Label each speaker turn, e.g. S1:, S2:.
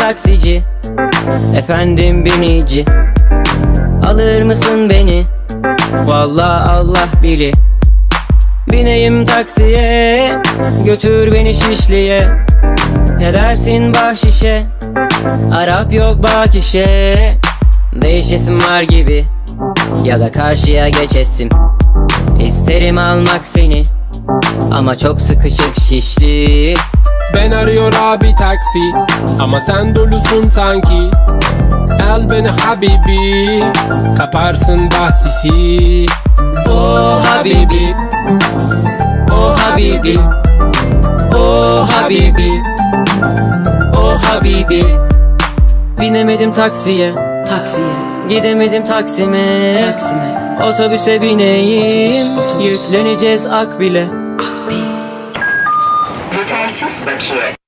S1: taksici. Efendim binici. Alır mısın beni? Vallahi Allah bili Bineyim taksiye Götür beni Şişli'ye. Ne dersin bahşişe? Arap yok bak işe. Değişesim var gibi. Ya da karşıya geçesim. İsterim almak seni. Ama çok sıkışık şişli
S2: Ben arıyor abi taksi Ama sen dolusun sanki. El beni habibi Kaparsın bahsisi.
S1: Oh Habibi Oh Habibi. Oh Habibi Oh Habibi. Binemedim taksiye Taksiye. Gidemedim Taksim'e Taksim'e. Otobüse bineyim. Yükleneceğiz Akbil'e
S3: assessment here